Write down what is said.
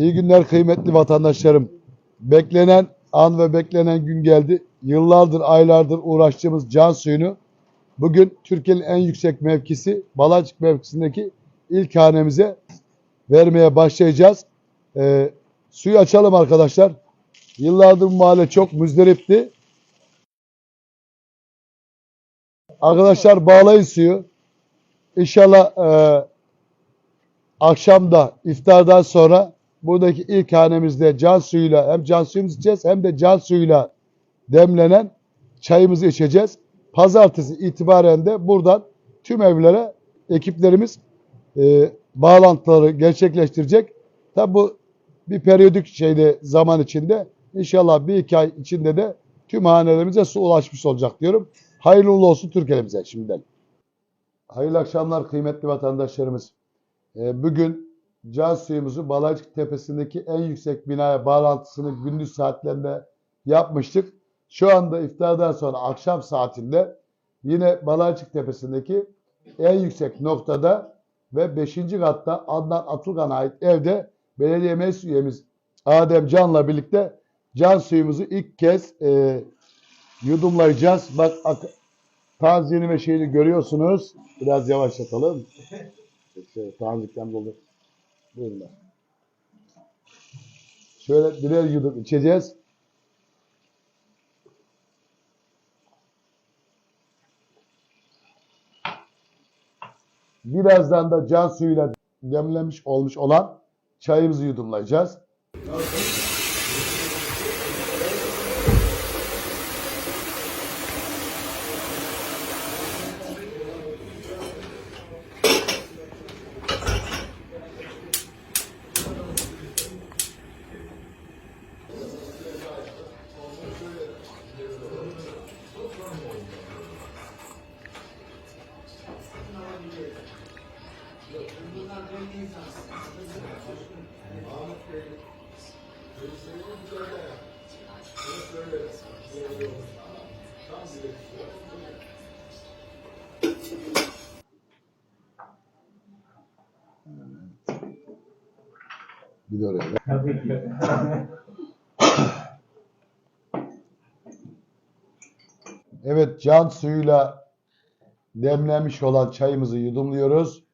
İyi günler kıymetli vatandaşlarım. Beklenen an ve beklenen gün geldi. Yıllardır, aylardır uğraştığımız can suyunu bugün Türkiye'nin en yüksek mevkisi Balacık mevkisindeki ilk hanemize vermeye başlayacağız. Ee, suyu açalım arkadaşlar. Yıllardır bu mahalle çok müzdaripti. Arkadaşlar bağlayın suyu. İnşallah e, akşamda iftardan sonra buradaki ilk hanemizde can suyuyla hem can suyumuzu içeceğiz hem de can suyuyla demlenen çayımızı içeceğiz. Pazartesi itibaren de buradan tüm evlere ekiplerimiz e, bağlantıları gerçekleştirecek. Tabi bu bir periyodik şeyde zaman içinde inşallah bir iki ay içinde de tüm hanelerimize su ulaşmış olacak diyorum. Hayırlı uğurlu olsun Türkiye'mize şimdiden. Hayırlı akşamlar kıymetli vatandaşlarımız. Ee, Bugün can suyumuzu Balacık Tepesi'ndeki en yüksek binaya bağlantısını gündüz saatlerinde yapmıştık. Şu anda iftardan sonra akşam saatinde yine Balacık Tepesi'ndeki en yüksek noktada ve 5. katta Adnan Atılgan'a ait evde belediye meclis üyemiz Adem Can'la birlikte can suyumuzu ilk kez e, yudumlayacağız. Bak ak- taziyeni ve şeyini görüyorsunuz. Biraz yavaşlatalım. İşte tanrılıktan dolu. Buyurun. Şöyle birer yudum içeceğiz. Birazdan da can suyuyla demlenmiş olmuş olan çayımızı yudumlayacağız. Bir de oraya. Evet can suyuyla demlenmiş olan çayımızı yudumluyoruz.